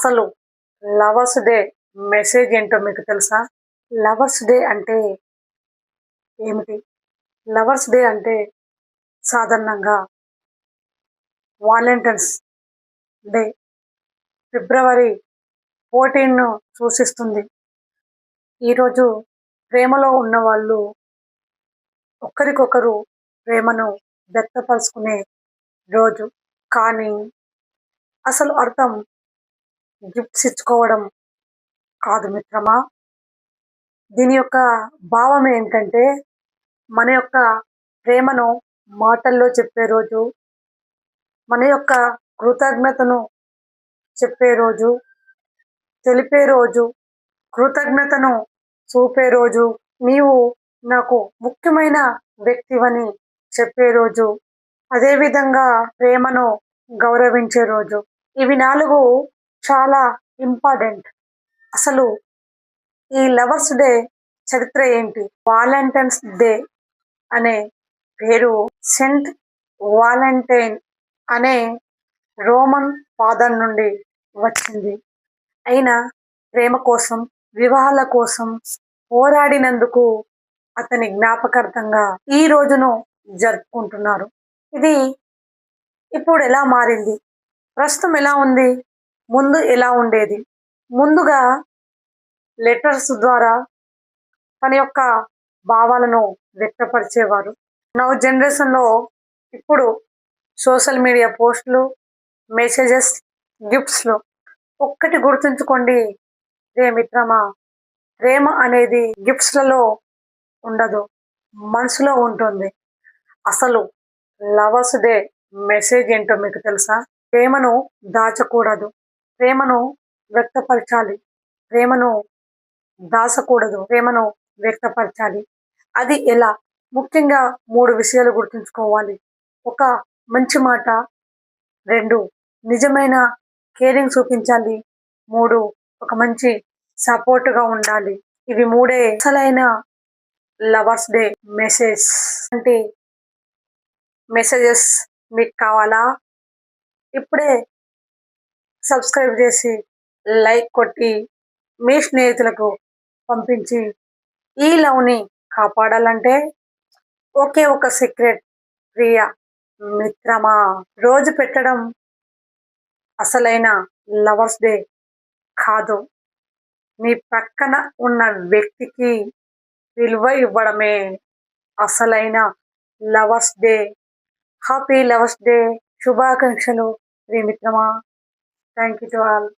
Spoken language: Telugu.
అసలు లవర్స్ డే మెసేజ్ ఏంటో మీకు తెలుసా? లవర్స్ డే అంటే ఏమిటి? లవర్స్ డే అంటే సాధారణంగా వాలంటైన్స్ డే. ఫిబ్రవరి ఫోర్టీన్ను సూచిస్తుంది. ఈరోజు ప్రేమలో ఉన్న వాళ్ళు ఒకరికొకరు ప్రేమను వ్యక్తపరుచుకునే రోజు. కానీ అసలు అర్థం గిఫ్ట్స్ ఇచ్చుకోవడం కాదు మిత్రమా? దీని యొక్క భావం ఏంటంటే మన యొక్క ప్రేమను మాటల్లో చెప్పే రోజు మన యొక్క కృతజ్ఞతను చెప్పే రోజు తెలిపే రోజు కృతజ్ఞతను చూపే రోజు నీవు నాకు ముఖ్యమైన వ్యక్తివని చెప్పే రోజు అదేవిధంగా ప్రేమను గౌరవించే రోజు. ఇవి నాలుగు చాలా ఇంపార్టెంట్. అసలు ఈ లవర్స్ డే చరిత్ర ఏంటి? వాలంటైన్స్ డే అనే పేరు సెంట్ వాలంటైన్ అనే రోమన్ ఫాదర్ నుండి వచ్చింది. అయినా ప్రేమ కోసం వివాహాల కోసం పోరాడినందుకు అతని జ్ఞాపకార్థంగా ఈ రోజును జరుపుకుంటున్నారు. ఇది ఇప్పుడు ఎలా మారింది? ప్రస్తుతం ఎలా ఉంది? ముందు ఎలా ఉండేది. ముందుగా లెటర్స్ ద్వారా తన యొక్క భావాలను వ్యక్తపరిచేవారు. నవ జనరేషన్లో ఇప్పుడు సోషల్ మీడియా పోస్టులు మెసేజెస్ గిఫ్ట్స్లు ఒక్కటి గుర్తుంచుకోండి. రే మిత్రమా ప్రేమ అనేది గిఫ్ట్స్లలో ఉండదు మనసులో ఉంటుంది. అసలు లవర్స్ డే మెసేజ్ ఏంటో మీకు తెలుసా? ప్రేమను దాచకూడదు. ప్రేమను వ్యక్తపరచాలి. ప్రేమను దాచకూడదు ప్రేమను వ్యక్తపరచాలి. అది ఎలా? ముఖ్యంగా మూడు విషయాలు గుర్తుంచుకోవాలి. ఒక మంచి మాట. రెండు నిజమైన కేరింగ్ చూపించాలి. మూడు ఒక మంచి సపోర్ట్గా ఉండాలి. ఇవి మూడే అసలైన లవర్స్ డే మెసేజ్. అంటే మెసేజెస్ మీకు కావాలా? ఇప్పుడే సబ్స్క్రైబ్ చేసి లైక్ కొట్టి మీ స్నేహితులకు పంపించి ఈ లవ్ని కాపాడాలంటే ఒకే ఒక సీక్రెట్ ప్రియ మిత్రమా? రోజు పెట్టడం అసలైన లవర్స్ డే కాదు. మీ పక్కన ఉన్న వ్యక్తికి విలువ ఇవ్వడమే అసలైన lovers day happy lovers day శుభాకాంక్షలు ప్రియమిత్రమా Thank you to all.